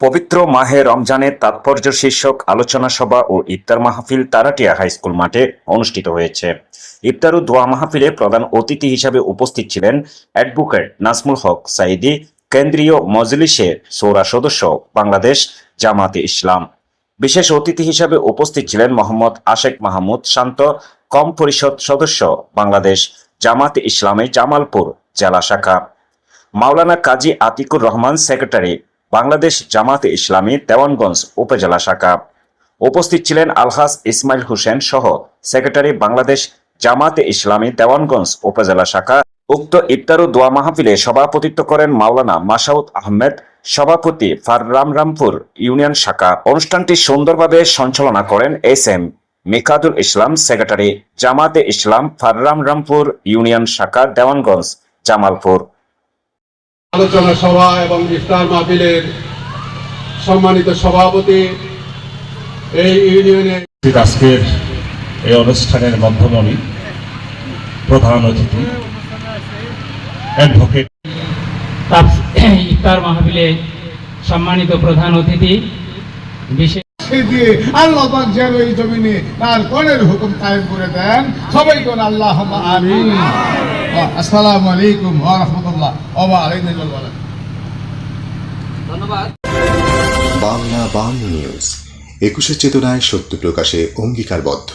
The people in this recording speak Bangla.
পবিত্র মাহে রমজানের তাৎপর্য শীর্ষক আলোচনা সভা ও ইফতার মাহফিল তারাটিয়া হাই স্কুল মাঠে অনুষ্ঠিত হয়েছে। ইফতার ও দোয়া মাহফিলে প্রধান অতিথি হিসাবে উপস্থিত ছিলেন অ্যাডভোকেট নাজমুল হক সাইদি, কেন্দ্রীয় মজলিসের সৌরা সদস্য বাংলাদেশ জামাতে ইসলাম। বিশেষ অতিথি হিসাবে উপস্থিত ছিলেন মোহাম্মদ আশেক মাহমুদ শান্ত কম পরিষদ সদস্য বাংলাদেশ জামাতে ইসলামী জামালপুর জেলা শাখা। মাওলানা কাজী আতিকুর রহমান, সেক্রেটারি বাংলাদেশ জামাতে ইসলামী দেওয়ানগঞ্জ উপজেলা শাখা। উপস্থিত ছিলেন আলহাস ইসমাইল হোসেন সহ সেক্রেটারি বাংলাদেশ জামাতে ইসলামী দেওয়ানগঞ্জ উপজেলা শাখা। উক্ত ইফতার ও দোয়া মাহফিলে সভাপতিত্ব করেন মাওলানা মাসাউদ আহমেদ, সভাপতি ফাররাম রামপুর ইউনিয়ন শাখা। অনুষ্ঠানটি সুন্দরভাবে সঞ্চালনা করেন S M Mikadul Islam, secretary Jamaat Islam ফাররাম Rampur union শাখা, দেওয়ানগঞ্জ, জামালপুর। আলোচনা সভা এবং ইফতার মাহফিলের সম্মানিত সভাপতি এই ইউনিয়নের আজকের এই অনুষ্ঠানের মধ্যমণি প্রধান অতিথি অ্যাডভোকেট ইফতার মাহফিলে সম্মানিত প্রধান অতিথি বিশেষ দিয়ে আল্লাহ পাক যেন এই জমিনে তার কোনের হুকুম কায়েম করে দেন সবাই কোন আল্লাহ আমিন। আসসালামু আলাইকুম ওয়া রাহমাতুল্লাহ। ওয়া আলাইকুম বাংলা বাং নিউজ একুশে চেতনায় সত্য প্রকাশে অঙ্গীকারবদ্ধ।